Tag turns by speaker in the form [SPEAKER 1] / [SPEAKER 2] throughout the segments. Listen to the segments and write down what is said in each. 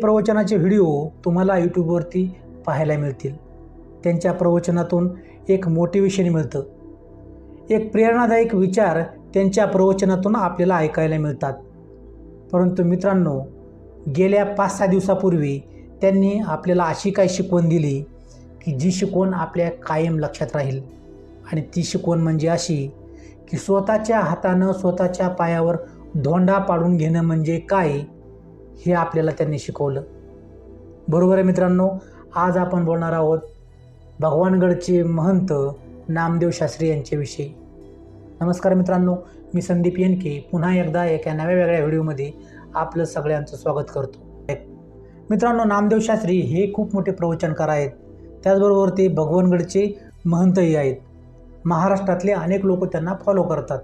[SPEAKER 1] प्रवचनाचे video तुम्हाला यूट्यूबवरती पाहायला मिळतील. त्यांच्या प्रवचनातून एक मोटिवेशन मिळतं. एक प्रेरणादायक विचार त्यांच्या प्रवचनातून आपल्याला ऐकायला मिळतात. परंतु मित्रांनो गेल्या पाच सहा दिवसापूर्वी त्यांनी आपल्याला अशी काय शिकवण दिली की जी शिकवण आपल्या कायम लक्षात राहील. आणि ती शिकवण म्हणजे अशी की स्वतःच्या हातानं स्वतःच्या पायावर धोंडा पाडून घेणं म्हणजे काय? हे आपल्याला त्यांनी शिकवलं. बरोबर आहे मित्रांनो आज आपण बोलणार आहोत भगवानगडचे महंत नामदेव शास्त्री यांच्याविषयी. नमस्कार मित्रांनो मी संदीप येनके. पुन्हा एकदा एका नव्या वेगळ्या व्हिडिओमध्ये आपलं सगळ्यांचं स्वागत करतो. मित्रांनो नामदेव शास्त्री हे खूप मोठे प्रवचनकार आहेत. त्याचबरोबर ते भगवानगडचे महंतही आहेत. महाराष्ट्रातले अनेक लोक त्यांना फॉलो करतात.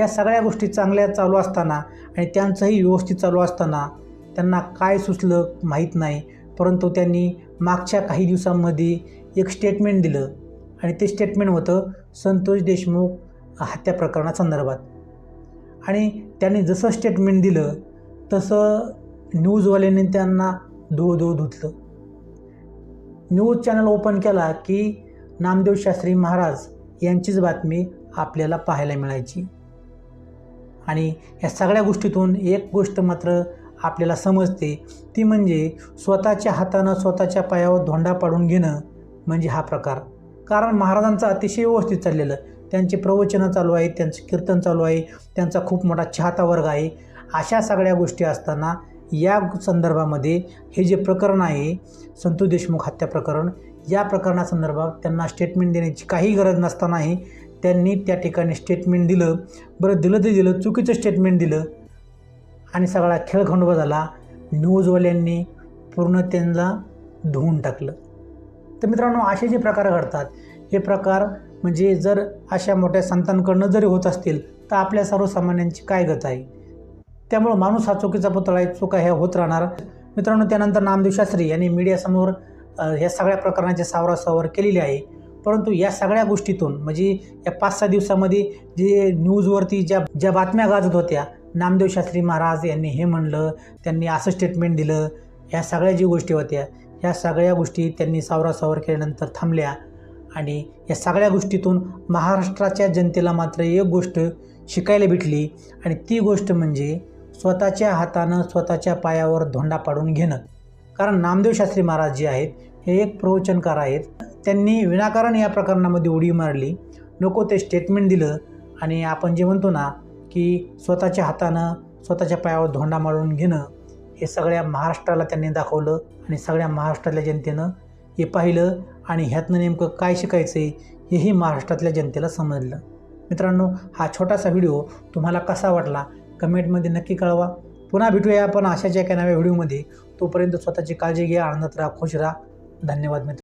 [SPEAKER 1] या सगळ्या गोष्टी चांगल्या चालू असताना आणि त्यांचंही व्यवस्थित चालू असताना त्यांना काय सुचलं माहीत नाही परंतु त्यांनी मागच्या काही दिवसांमध्ये एक स्टेटमेंट दिलं आणि ते स्टेटमेंट होतं संतोष देशमुख हत्या प्रकरणासंदर्भात आणि त्यांनी जसं स्टेटमेंट दिलं तसं न्यूजवाल्यांनी त्यांना धो धो धुतलं. न्यूज चॅनल ओपन केला की नामदेव शास्त्री महाराज यांचीच बातमी आपल्याला पाहायला मिळायची. आणि या सगळ्या गोष्टीतून एक गोष्ट मात्र आपल्याला समजते. ती म्हणजे स्वतःच्या हातानं स्वतःच्या पायावर धोंडा पाडून घेणं म्हणजे हा प्रकार. कारण महाराजांचं अतिशय व्यवस्थित चाललेलं. त्यांचे प्रवचनं चालू आहेत त्यांचं कीर्तन चालू आहे त्यांचा खूप मोठा चाहता वर्ग आहे. अशा सगळ्या गोष्टी असताना या संदर्भामध्ये हे जे प्रकरण आहे संतू देशमुख हत्या प्रकरण या प्रकरणासंदर्भात त्यांना स्टेटमेंट देण्याची काही गरज नसतानाही त्यांनी त्या ठिकाणी स्टेटमेंट दिलं. बरं दिलं ते दिलं चुकीचं स्टेटमेंट दिलं. आणि सगळा खेळखंडोबा झाला. न्यूजवाल्यांनी पूर्ण त्यांना धुवून टाकलं. तर मित्रांनो असे जे प्रकार घडतात हे प्रकार म्हणजे जर अशा मोठ्या संतांकडनं जरी होत असतील तर आपल्या सर्वसामान्यांची काय गत आहे? त्यामुळं माणूस हा चुकीचा पुतळा आहे चुका ह्या होत राहणार. मित्रांनो त्यानंतर नामदेव शास्त्री यांनी मीडियासमोर ह्या सगळ्या प्रकरणाची सावरासावर केलेली आहे. परंतु या सगळ्या गोष्टीतून म्हणजे या पाच सहा दिवसामध्ये जे न्यूजवरती ज्या ज्या बातम्या गाजत होत्या नामदेव शास्त्री महाराज यांनी हे म्हणलं त्यांनी असं स्टेटमेंट दिलं ह्या सगळ्या जी गोष्टी होत्या ह्या सगळ्या गोष्टी त्यांनी सावरासावर केल्यानंतर थांबल्या. आणि या सगळ्या गोष्टीतून महाराष्ट्राच्या जनतेला मात्र एक गोष्ट शिकायला भेटली आणि ती गोष्ट म्हणजे स्वतःच्या हातानं स्वतःच्या पायावर धोंडा पाडून घेणं. कारण नामदेव शास्त्री महाराज जे आहेत हे एक प्रवचनकार आहेत. त्यांनी विनाकारण या प्रकरणामध्ये उडी मारली नको ते स्टेटमेंट दिलं. आणि आपण जे म्हणतो ना की स्वतःच्या हातानं स्वतःच्या पायावर धोंडा मारून घेणं हे सगळ्या महाराष्ट्राला त्यांनी दाखवलं आणि सगळ्या महाराष्ट्रातल्या जनतेनं हे पाहिलं आणि ह्यातनं नेमकं काय शिकायचं आहे हेही महाराष्ट्रातल्या जनतेला समजलं. मित्रांनो हा छोटासा व्हिडिओ तुम्हाला कसा वाटला कमेंटमध्ये नक्की कळवा. पुन्हा भेटूया आपण अशाच एका नव्या व्हिडिओमध्ये. तोपर्यंत स्वतःची काळजी घ्या आनंदात राहा खुश राहा. धन्यवाद मित्र